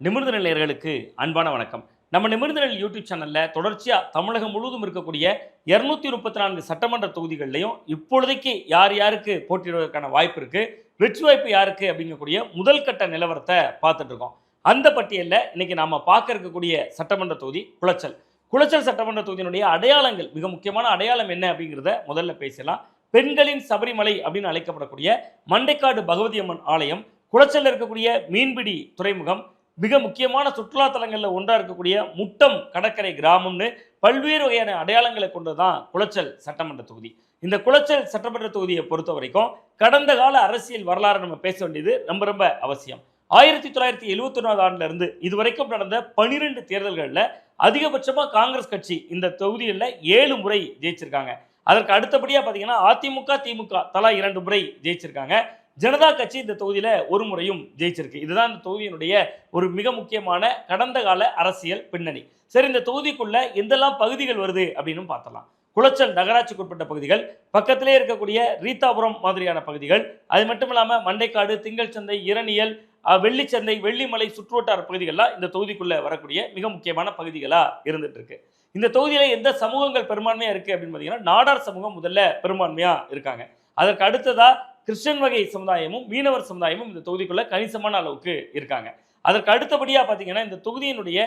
நிமிர்ந்த நிலையர்களுக்கு அன்பான வணக்கம். நம்ம நிமிர்ந்த நிலை யூடியூப் சேனலில் தொடர்ச்சியாக தமிழகம் முழுவதும் இருக்கக்கூடிய இரநூத்தி முப்பத்தி நான்கு சட்டமன்ற தொகுதிகள்லையும் இப்பொழுதைக்கு யார் யாருக்கு போட்டியிடுவதற்கான வாய்ப்பு இருக்குது வெற்றி வாய்ப்பு யாருக்கு அப்படிங்கக்கூடிய முதல் கட்ட நிலவரத்தை பார்த்துட்டு இருக்கோம். அந்த பட்டியலில் இன்னைக்கு நாம் பார்க்க இருக்கக்கூடிய சட்டமன்ற தொகுதி குளச்சல். குளச்சல் சட்டமன்ற தொகுதியினுடைய அடையாளங்கள் மிக முக்கியமான அடையாளம் என்ன அப்படிங்கிறத முதல்ல பேசலாம். பெண்களின் சபரிமலை அப்படின்னு அழைக்கப்படக்கூடிய மண்டைக்காடு பகவதி அம்மன் ஆலயம் குளச்சலில் இருக்கக்கூடிய மீன்பிடி துறைமுகம் மிக முக்கியமான சுற்றுலா தலங்களில் ஒன்றாக இருக்கக்கூடிய முட்டம் கடற்கரை கிராமம்னு பல்வேறு வகையான அடையாளங்களை கொண்டது தான் குளச்சல் சட்டமன்ற தொகுதி. இந்த குளச்சல் சட்டமன்ற தொகுதியை பொறுத்த வரைக்கும் கடந்த கால அரசியல் வரலாறு நம்ம பேச வேண்டியது ரொம்ப ரொம்ப அவசியம். ஆயிரத்தி தொள்ளாயிரத்தி எழுபத்தி ஒன்றாவது ஆண்டுல இருந்து இதுவரைக்கும் நடந்த பனிரெண்டு தேர்தல்களில் அதிகபட்சமாக காங்கிரஸ் கட்சி இந்த தொகுதிகளில் ஏழு முறை ஜெயிச்சிருக்காங்க. அதற்கு அடுத்தபடியாக பார்த்தீங்கன்னா அதிமுக திமுக தலா இரண்டு முறை ஜெயிச்சிருக்காங்க. ஜனதா கட்சி இந்த தொகுதியில் ஒரு முறையும் ஜெயிச்சிருக்கு. இதுதான் இந்த தொகுதியினுடைய ஒரு மிக முக்கியமான கடந்த கால அரசியல் பின்னணி. சரி இந்த தொகுதிக்குள்ள எந்தெல்லாம் பகுதிகள் வருது அப்படின்னு பார்த்தலாம் குளச்சல் நகராட்சிக்கு உட்பட்ட பகுதிகள் பக்கத்திலே இருக்கக்கூடிய ரீதாபுரம் மாதிரியான பகுதிகள் அது மட்டும் இல்லாமல் மண்டைக்காடு திங்கள் சந்தை இரணியல் வெள்ளிச்சந்தை வெள்ளிமலை சுற்றுவட்டார பகுதிகள்லாம் இந்த தொகுதிக்குள்ளே வரக்கூடிய மிக முக்கியமான பகுதிகளாக இருந்துட்டு இருக்கு இந்த தொகுதியில் எந்த சமூகங்கள் பெரும்பான்மையாக இருக்குது அப்படின்னு பார்த்தீங்கன்னா நாடார் சமூகம் முதல்ல பெரும்பான்மையாக இருக்காங்க. அதற்கு அடுத்ததாக கிறிஸ்டியன் வகை சமுதாயமும் மீனவர் சமுதாயமும் இந்த தொகுதிக்குள்ள கணிசமான அளவுக்கு இருக்காங்க. அதற்கு அடுத்தபடியாக பார்த்தீங்கன்னா இந்த தொகுதியினுடைய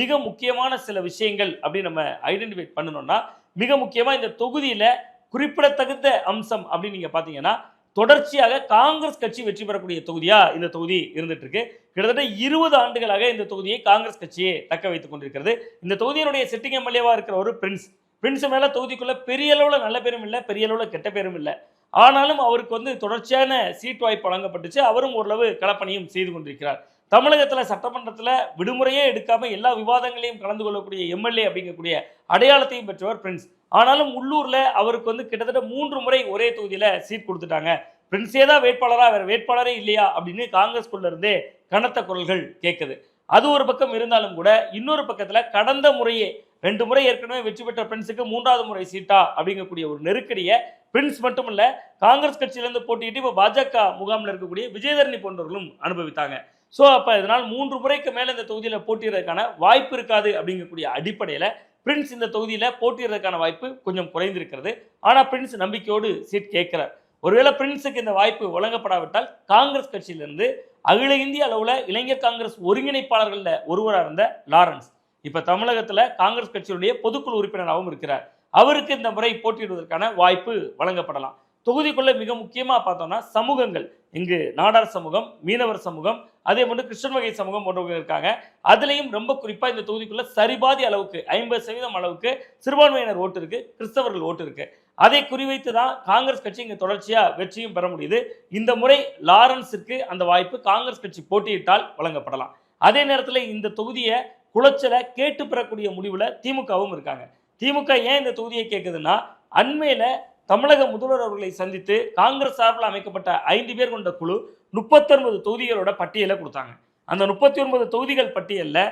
மிக முக்கியமான சில விஷயங்கள் அப்படின்னு நம்ம ஐடென்டிஃபை பண்ணணும்னா மிக முக்கியமாக இந்த தொகுதியில் குறிப்பிடத்தகுந்த அம்சம் அப்படின்னு நீங்கள் பார்த்தீங்கன்னா தொடர்ச்சியாக காங்கிரஸ் கட்சி வெற்றி பெறக்கூடிய தொகுதியாக இந்த தொகுதி இருந்துட்டு இருக்கு கிட்டத்தட்ட இருபது ஆண்டுகளாக இந்த தொகுதியை காங்கிரஸ் கட்சியை தக்க வைத்துக் கொண்டிருக்கிறது. இந்த தொகுதியினுடைய சிட்டிங் எம்எல்ஏவாக இருக்கிற ஒரு பிரின்ஸ் பிரின்ஸ் மேலே தொகுதிக்குள்ளே பெரிய அளவில் நல்ல பேரும் இல்லை பெரிய அளவில் கெட்ட பேரும் இல்லை. ஆனாலும் அவருக்கு வந்து தொடர்ச்சியான சீட் வாய்ப்பு வழங்கப்பட்டுச்சு. அவரும் ஓரளவு களப்பணியும் செய்து கொண்டிருக்கிறார். தமிழகத்தில் சட்டமன்றத்தில் விடுமுறையே எடுக்காமல் எல்லா விவாதங்களையும் கலந்து கொள்ளக்கூடிய எம்எல்ஏ அப்படிங்கக்கூடிய அடையாளத்தையும் பெற்றவர் பிரின்ஸ். ஆனாலும் உள்ளூரில் அவருக்கு வந்து கிட்டத்தட்ட மூன்று முறை ஒரே தொகுதியில் சீட் கொடுத்துட்டாங்க. பிரின்ஸே தான் வேட்பாளராக வேறு வேட்பாளரே இல்லையா அப்படின்னு காங்கிரஸ்குள்ள இருந்தே கனத்த குரல்கள் கேட்குது அது ஒரு பக்கம் இருந்தாலும் கூட இன்னொரு பக்கத்தில் கடந்த முறையே ரெண்டு முறை ஏற்கனவே வெற்றி பெற்ற பிரின்ஸுக்கு மூன்றாவது முறை சீட்டா அப்படிங்கக்கூடிய ஒரு நெருக்கடியை பிரின்ஸ் மட்டும் இல்லை காங்கிரஸ் கட்சியிலேருந்து போட்டியிட்டு இப்போ பாஜக முகாமில் இருக்கக்கூடிய விஜயதரணி போன்றவர்களும் அனுபவித்தாங்க. ஸோ அப்போ இதனால் மூன்று முறைக்கு மேலே இந்த தொகுதியில் போட்டியிடறதுக்கான வாய்ப்பு இருக்காது அப்படிங்கக்கூடிய அடிப்படையில் பிரின்ஸ் இந்த தொகுதியில் போட்டிடுறதுக்கான வாய்ப்பு கொஞ்சம் குறைந்திருக்கிறது. ஆனால் பிரின்ஸ் நம்பிக்கையோடு சீட் கேட்கிறார். ஒருவேளை பிரின்ஸுக்கு இந்த வாய்ப்பு வழங்கப்படாவிட்டால் காங்கிரஸ் கட்சியிலிருந்து அகில இந்திய அளவில் இளைஞர் காங்கிரஸ் ஒருங்கிணைப்பாளர்களில் ஒருவராக இருந்த லாரன்ஸ் இப்போ தமிழகத்தில் காங்கிரஸ் கட்சியினுடைய பொதுக்குழு உறுப்பினராகவும் இருக்கிறார். அவருக்கு இந்த முறை போட்டியிடுவதற்கான வாய்ப்பு வழங்கப்படலாம். தொகுதிக்குள்ள மிக முக்கியமாக பார்த்தோம்னா சமூகங்கள். இங்கு நாடார் சமூகம் மீனவர் சமூகம் அதே போன்று கிருஷ்ணன் வகை சமூகம் போன்றவங்க இருக்காங்க. அதுலேயும் ரொம்ப குறிப்பாக இந்த தொகுதிக்குள்ள சரிபாதி அளவுக்கு ஐம்பது சதவீதம் அளவுக்கு சிறுபான்மையினர் ஓட்டு இருக்கு கிறிஸ்தவர்கள் ஓட்டு இருக்கு. அதை குறிவைத்து தான் காங்கிரஸ் கட்சி இங்கே தொடர்ச்சியாக வெற்றியும் பெற முடியுது. இந்த முறை லாரன்ஸுக்கு அந்த வாய்ப்பு காங்கிரஸ் கட்சி போட்டியிட்டால் வழங்கப்படலாம். அதே நேரத்தில் இந்த தொகுதியை குளச்சலை கேட்டு பெறக்கூடிய முடிவில் திமுகவும் இருக்காங்க. திமுக ஏன் இந்த தொகுதியை கேட்குதுன்னா அண்மையில் தமிழக முதல்வர் அவர்களை சந்தித்து காங்கிரஸ் சார்பில் அமைக்கப்பட்ட ஐந்து பேர் கொண்ட குழு முப்பத்தொன்பது தொகுதிகளோட பட்டியலை கொடுத்தாங்க. அந்த முப்பத்தி ஒன்பது தொகுதிகள் பட்டியலில்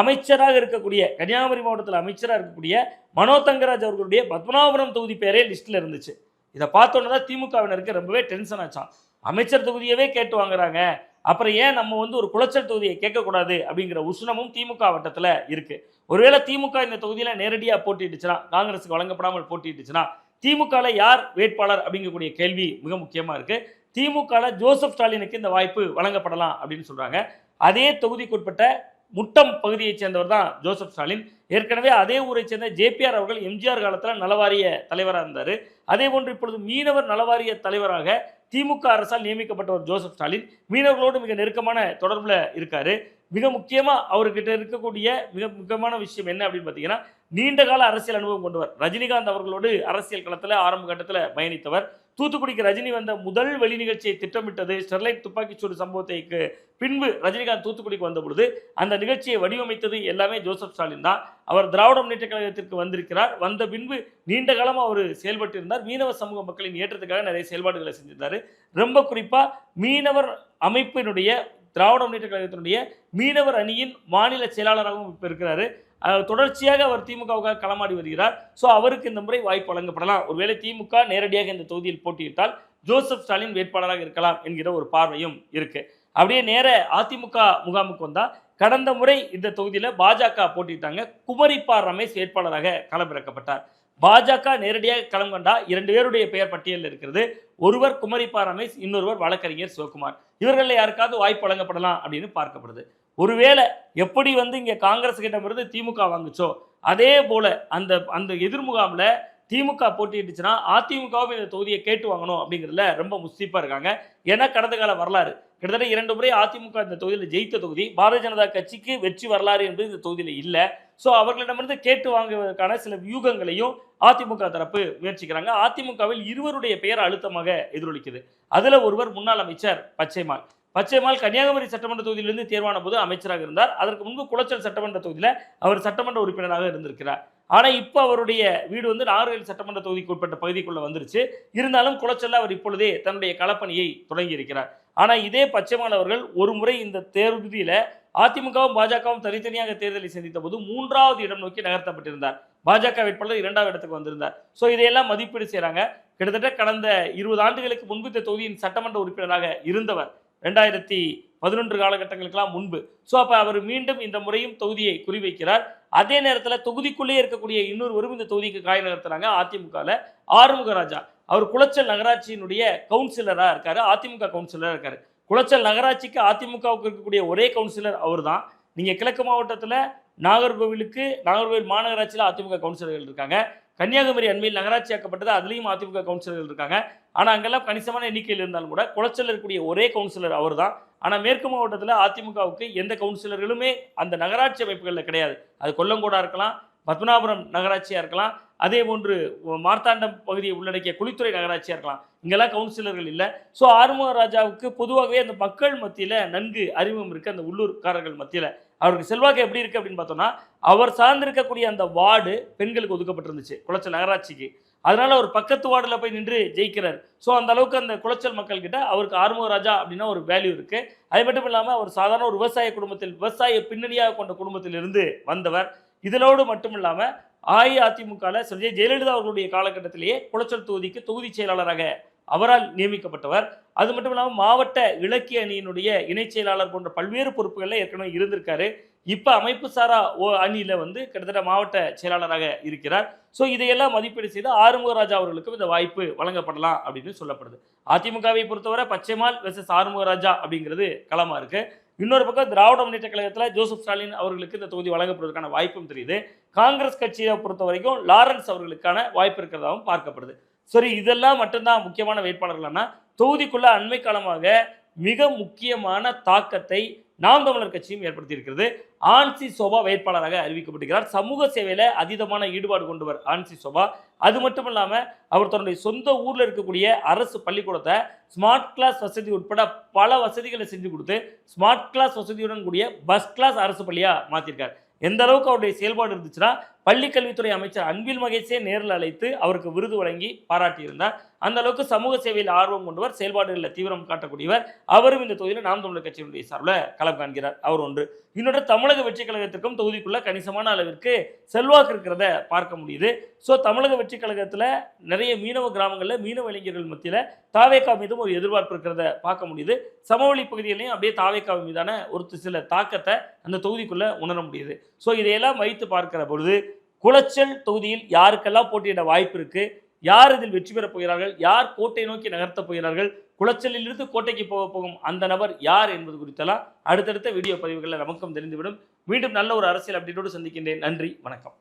அமைச்சராக இருக்கக்கூடிய கன்னியாகுமரி மாவட்டத்தில் அமைச்சராக இருக்கக்கூடிய மனோ தங்கராஜ் அவர்களுடைய பத்மநாபபுரம் தொகுதி பேரே லிஸ்ட்டில் இருந்துச்சு. இதை பார்த்தோன்னே தான் திமுகவினருக்கு ரொம்பவே டென்ஷன் ஆச்சான் அமைச்சர் தொகுதியவே கேட்டு வாங்குறாங்க. அப்புறம் ஏன் நம்ம வந்து ஒரு குளச்சல் தொகுதியை கேட்கக்கூடாது அப்படிங்கிற உஷ்ணமும் திமுக வட்டத்தில் இருக்குது ஒருவேளை திமுக இந்த தொகுதியில் நேரடியாக போட்டிட்டுச்சுன்னா காங்கிரஸுக்கு வழங்கப்படாமல் போட்டிட்டுச்சுன்னா திமுகவில் யார் வேட்பாளர் அப்படிங்கக்கூடிய கேள்வி மிக முக்கியமாக இருக்குது திமுகவில் ஜோசப் ஸ்டாலினுக்கு இந்த வாய்ப்பு வழங்கப்படலாம் அப்படின்னு சொல்கிறாங்க அதே தொகுதிக்குட்பட்ட முட்டம் பகுதியைச் சேர்ந்தவர் தான் ஜோசப் ஸ்டாலின். ஏற்கனவே அதே ஊரைச் சேர்ந்த ஜேபிஆர் அவர்கள் எம்ஜிஆர் காலத்தில் நலவாரிய தலைவராக இருந்தார். அதே போன்று இப்பொழுது மீனவர் நலவாரிய தலைவராக திமுக அரசால் நியமிக்கப்பட்டவர் ஜோசப் ஸ்டாலின் மீனவர்களோடு மிக நெருக்கமான தொடர்பில் இருக்கார். மிக முக்கியமாக அவர்கிட்ட இருக்கக்கூடிய மிக முக்கியமான விஷயம் என்ன அப்படின்னு பார்த்தீங்கன்னா நீண்ட கால அரசியல் அனுபவம் கொண்டவர். ரஜினிகாந்த் அவர்களோடு அரசியல் களத்தில் ஆரம்ப கட்டத்தில் பயணித்தவர். தூத்துக்குடிக்கு ரஜினி வந்த முதல் வெளி நிகழ்ச்சியை திட்டமிட்டது ஸ்டெர்லைட் துப்பாக்கிச்சூடு சம்பவத்தைக்கு பின்பு ரஜினிகாந்த் தூத்துக்குடிக்கு வந்த பொழுது அந்த நிகழ்ச்சியை வடிவமைத்தது எல்லாமே ஜோசப் ஸ்டாலின் தான். அவர் திராவிட முன்னேற்ற கழகத்திற்கு வந்திருக்கிறார். வந்த பின்பு நீண்ட காலமாக அவர் செயல்பட்டு இருந்தார். மீனவ சமூக மக்களின் ஏற்றத்துக்காக நிறைய செயல்பாடுகளை செஞ்சிருந்தார். ரொம்ப குறிப்பாக மீனவர் அமைப்பினுடைய திராவிட முன்னேற்ற கழகத்தினுடைய மீனவர் அணியின் மாநில செயலாளராகவும் இப்போ இருக்கிறாரு. தொடர்ச்சியாக அவர் திமுகவுக்காக களமாடி வருகிறார். ஸோ அவருக்கு இந்த முறை வாய்ப்பு வழங்கப்படலாம். ஒருவேளை திமுக நேரடியாக இந்த தொகுதியில் போட்டியிட்டால் ஜோசப் ஸ்டாலின் வேட்பாளராக இருக்கலாம் என்கிற ஒரு பார்வையும் இருக்கு. அப்படியே நேர அதிமுக முகாமுக்கு வந்தால் கடந்த முறை இந்த தொகுதியில் பாஜக போட்டிட்டாங்க குமரிப்பா ரமேஷ் வேட்பாளராக களமிறக்கப்பட்டார். பாஜக நேரடியாக களம் கண்டா இரண்டு பேருடைய பெயர் பட்டியலில் இருக்கிறது. ஒருவர் குமரி ரமேஷ் இன்னொருவர் வழக்கறிஞர் சிவகுமார் இவர்களில் யாருக்காவது வாய்ப்பு வழங்கப்படலாம் அப்படின்னு பார்க்கப்படுது. ஒருவேளை எப்படி வந்து இங்கே காங்கிரஸ் கிட்டமிருந்து திமுக வாங்குச்சோ அதே போல அந்த அந்த எதிர்முகாமில் திமுக போட்டிட்டுச்சுன்னா அதிமுகவும் இந்த தொகுதியை கேட்டு வாங்கணும் அப்படிங்கிறதுல ரொம்ப முஸ்தீப்பா இருக்காங்க. ஏன்னா கடந்த கால வரலாறு. கிட்டத்தட்ட இரண்டு முறை அதிமுக இந்த தொகுதியில் ஜெயித்த தொகுதி பாரதிய ஜனதா கட்சிக்கு வெற்றி வரலாறு என்பது இந்த தொகுதியில் இல்லை. ஸோ அவர்களிடமிருந்து கேட்டு வாங்குவதற்கான சில வியூகங்களையும் அதிமுக தரப்பு முயற்சிக்கிறாங்க. அதிமுகவில் இருவருடைய பெயர் அழுத்தமாக எதிரொலிக்குது. அதில் ஒருவர் முன்னாள் அமைச்சர் பச்சைமால் பச்சைமால் கன்னியாகுமரி சட்டமன்ற தொகுதியிலிருந்து தேர்வான போது அமைச்சராக இருந்தார். அதற்கு முன்பு குளச்சல் சட்டமன்ற தொகுதியில் அவர் சட்டமன்ற உறுப்பினராக இருந்திருக்கிறார். ஆனால் இப்போ அவருடைய வீடு வந்து நாகர்கோவில் சட்டமன்ற தொகுதிக்கு உட்பட்ட பகுதிக்குள்ளே வந்துருச்சு. இருந்தாலும் குளச்சல்ல அவர் இப்பொழுதே தன்னுடைய களப்பணியை தொடங்கி இருக்கிறார் ஆனால் இதே பச்சைமால் அவர்கள் ஒரு முறை இந்த தேர்தலில் அதிமுகவும் பாஜகவும் தனித்தனியாக தேர்தலை சந்தித்த போது மூன்றாவது இடம் நோக்கி நகர்த்தப்பட்டிருந்தார். பாஜக வேட்பாளர் இரண்டாவது இடத்துக்கு வந்திருந்தார். ஸோ இதையெல்லாம் மதிப்பீடு செய்கிறாங்க கிட்டத்தட்ட கடந்த இருபது ஆண்டுகளுக்கு முன்பு இந்த தொகுதியின் சட்டமன்ற உறுப்பினராக இருந்தவர். ரெண்டாயிரத்தி பதினொன்று காலகட்டங்களுக்கெல்லாம் முன்பு. ஸோ அப்போ அவர் மீண்டும் இந்த முறையும் தொகுதியை குறிவைக்கிறார். அதே நேரத்தில் தொகுதிக்குள்ளே இருக்கக்கூடிய இன்னொருவரும் இந்த தொகுதிக்கு காய் நகர்த்துறாங்க அதிமுகவில் ஆறுமுக ராஜா அவர் குளச்சல் நகராட்சியினுடைய கவுன்சிலராக இருக்கார் அதிமுக கவுன்சிலராக இருக்கார். குளச்சல் நகராட்சிக்கு அதிமுகவுக்கு இருக்கக்கூடிய ஒரே கவுன்சிலர் அவர் தான் நீங்கள் கிழக்கு மாவட்டத்தில் நாகர்கோவிலுக்கு நாகர்கோவில் மாநகராட்சியில் அதிமுக கவுன்சிலர்கள் இருக்காங்க. கன்னியாகுமரி அண்மையில் நகராட்சி ஆக்கப்பட்டது அதுலேயும் அதிமுக கவுன்சிலர்கள் இருக்காங்க. ஆனால் அங்கெல்லாம் கணிசமான எண்ணிக்கையில் இருந்தாலும் கூட குளச்சல் இருக்கக்கூடிய ஒரே கவுன்சிலர் அவர் தான் ஆனால் மேற்கு மாவட்டத்தில் அதிமுகவுக்கு எந்த கவுன்சிலர்களுமே அந்த நகராட்சி அமைப்புகளில் கிடையாது. அது கொல்லங்கோடாக இருக்கலாம் பத்மநாபுரம் நகராட்சியாக இருக்கலாம். அதே போன்று மார்த்தாண்டம் பகுதியை உள்ளடக்கிய குளித்துறை நகராட்சியாக இருக்கலாம். இங்கெல்லாம் கவுன்சிலர்கள் இல்லை. ஸோ ஆறுமுக ராஜாவுக்கு பொதுவாகவே அந்த மக்கள் மத்தியில் நன்கு அறிமுகம் இருக்குது அந்த உள்ளூர்காரர்கள் மத்தியில். அவருக்கு செல்வாக்கு எப்படி இருக்குது அப்படின்னு பார்த்தோம்னா அவர் சார்ந்திருக்கக்கூடிய அந்த வார்டு பெண்களுக்கு ஒதுக்கப்பட்டிருந்துச்சு குளச்சல் நகராட்சிக்கு. அதனால் அவர் பக்கத்து வார்டில் போய் நின்று ஜெயிக்கிறார். ஸோ அந்த அளவுக்கு அந்த குளச்சல் மக்கள்கிட்ட அவருக்கு ஆறுமுக ராஜா அப்படின்னா ஒரு வேல்யூ இருக்குது அது மட்டும் இல்லாமல் அவர் சாதாரண ஒரு விவசாய குடும்பத்தில் விவசாய பின்னணியாக கொண்ட குடும்பத்திலிருந்து வந்தவர். இதனோடு மட்டும் இல்லாமல் அஇஅதிமுகவில் செல்வி ஜெயலலிதா அவர்களுடைய காலகட்டத்திலேயே குளச்சல் தொகுதிக்கு தொகுதி செயலாளராக அவரால் நியமிக்கப்பட்டவர். அது மட்டும் இல்லாமல் மாவட்ட இலக்கிய அணியினுடைய இணைச் செயலாளர் போன்ற பல்வேறு பொறுப்புகளில் ஏற்கனவே இருந்திருக்காரு. இப்போ அமைப்பு சாரா ஓ அணியில் வந்து கிட்டத்தட்ட மாவட்ட செயலாளராக இருக்கிறார். ஸோ இதையெல்லாம் மதிப்பீடு செய்து ஆறுமுகராஜா அவர்களுக்கும் இந்த வாய்ப்பு வழங்கப்படலாம் அப்படின்னு சொல்லப்படுது. அதிமுகவை பொறுத்தவரை பச்சைமால் வெர்சஸ் ஆறுமுகராஜா அப்படிங்கிறது களமாக இருக்குது இன்னொரு பக்கம் திராவிட முன்னேற்ற கழகத்தில் ஜோசப் ஸ்டாலின் அவர்களுக்கு இந்த தொகுதி வழங்கப்படுவதற்கான வாய்ப்பும் தெரியுது. காங்கிரஸ் கட்சியை பொறுத்த வரைக்கும் லாரன்ஸ் அவர்களுக்கான வாய்ப்பு இருக்கிறதாகவும் பார்க்கப்படுது. சரி இதெல்லாம் மட்டும்தான் முக்கியமான வேட்பாளர்கள்னா தொகுதிக்குள்ள அண்மை காலமாக மிக முக்கியமான தாக்கத்தை நாம் தமிழர் கட்சியும் ஏற்படுத்தியிருக்கிறது ஆன்சி சோபா வேட்பாளராக அறிவிக்கப்பட்டிருக்கிறார். சமூக சேவையில் அதீதமான ஈடுபாடு கொண்டவர் ஆன்சி சோபா. அது மட்டும் இல்லாமல் அவர் தன்னுடைய சொந்த ஊரில் இருக்கக்கூடிய அரசு பள்ளிக்கூடத்தை ஸ்மார்ட் கிளாஸ் வசதி உட்பட பல வசதிகளை செஞ்சு கொடுத்து ஸ்மார்ட் கிளாஸ் வசதியுடன் கூடிய பஸ் கிளாஸ் அரசு பள்ளியாக மாற்றிருக்கார் எந்த அளவுக்கு அவருடைய செயல்பாடு இருந்துச்சுன்னா பள்ளிக்கல்வித்துறை அமைச்சர் அன்பில் மகேஷே நேரில் அழைத்து அவருக்கு விருது வழங்கி பாராட்டியிருந்தார். அந்த அளவுக்கு சமூக சேவையில் ஆர்வம் கொண்டவர் செயல்பாடுகளில் தீவிரம் காட்டக்கூடியவர். அவரும் இந்த தொகுதியில் நாம் தமிழர் கட்சியினுடைய சார்பில் களம் காண்கிறார். அவர் ஒன்று. இன்னொரு தமிழக வெற்றி கழகத்திற்கும் தொகுதிக்குள்ள கணிசமான அளவிற்கு செல்வாக்கு இருக்கிறத பார்க்க முடியுது. ஸோ தமிழக வெற்றி கழகத்தில் நிறைய மீனவ கிராமங்களில் மீனவ இளைஞர்கள் மத்தியில் தாவேக்கா மீதும் ஒரு எதிர்பார்ப்பு இருக்கிறத பார்க்க முடியுது. சமவெளி பகுதிகளையும் அப்படியே தாவேக்கா மீதான ஒரு சில தாக்கத்தை அந்த தொகுதிக்குள்ளே உணர முடியுது. ஸோ இதையெல்லாம் வைத்து பார்க்கிற பொழுது குளச்சல் தொகுதியில் யாருக்கெல்லாம் போட்டியிட வாய்ப்பு இருக்கு? யார் இதில் வெற்றி பெறப் போகிறார்கள்? யார் கோட்டை நோக்கி நகர்த்தப் போகிறார்கள்? குளச்சலிலிருந்து கோட்டைக்கு போக போகும் அந்த நபர் யார் என்பது குறித்தெல்லாம் அடுத்தடுத்த வீடியோ பதிவுகளில் நமக்கும் தெரிந்துவிடும். மீண்டும் நல்ல ஒரு அரசியல் அப்டேட்டோடு சந்திக்கின்றேன். நன்றி. வணக்கம்.